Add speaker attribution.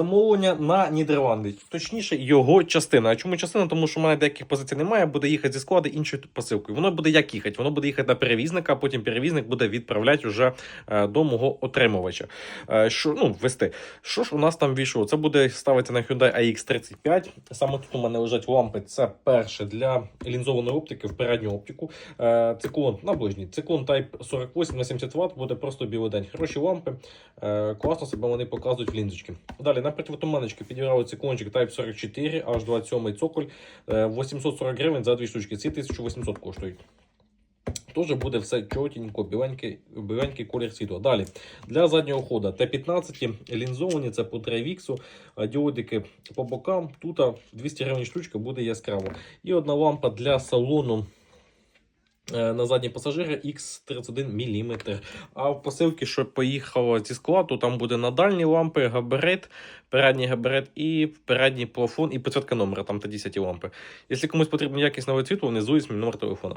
Speaker 1: Замовлення на Нідерланди, точніше, його частина. А чому частина? Тому що в мене деяких позицій немає, буде їхати зі складу іншою посилкою. Воно буде як їхати? Воно буде їхати на перевізника, а потім перевізник буде відправляти вже е, до мого отримувача. Е, Що ну вести? Що ж у нас там війшло? Це буде ставити на Hyundai AX35. Саме тут у мене лежать лампи. Це перше для лінзованої оптики в передню оптику. Е, Циклон на ближній. Циклон Type 48 на 70 Вт буде просто білий день. Хороші лампи. Класно себе вони показують в лінзочки. Далі на противотуманочки підібрали циклончик Type 44, аж 27 цоколь. Е, 840 гривень за дві штучки. Ці 1800 коштують. Теж буде все чотенько, біленький, біленький колір світла. Далі для заднього ходу Т-15 лінзовані, це по драйвіксу, а діодики по бокам. Тут 200 гривень штучка буде яскраво. І одна лампа для салону е, на задні пасажири X31 мм. А в посилки, що поїхало зі складу, там буде на дальні лампи, габарит, передній габарит і передній плафон, і підсвітка номера, там та 10 лампи. Якщо комусь потрібен якісь новий світло, внизу є мій номер телефона.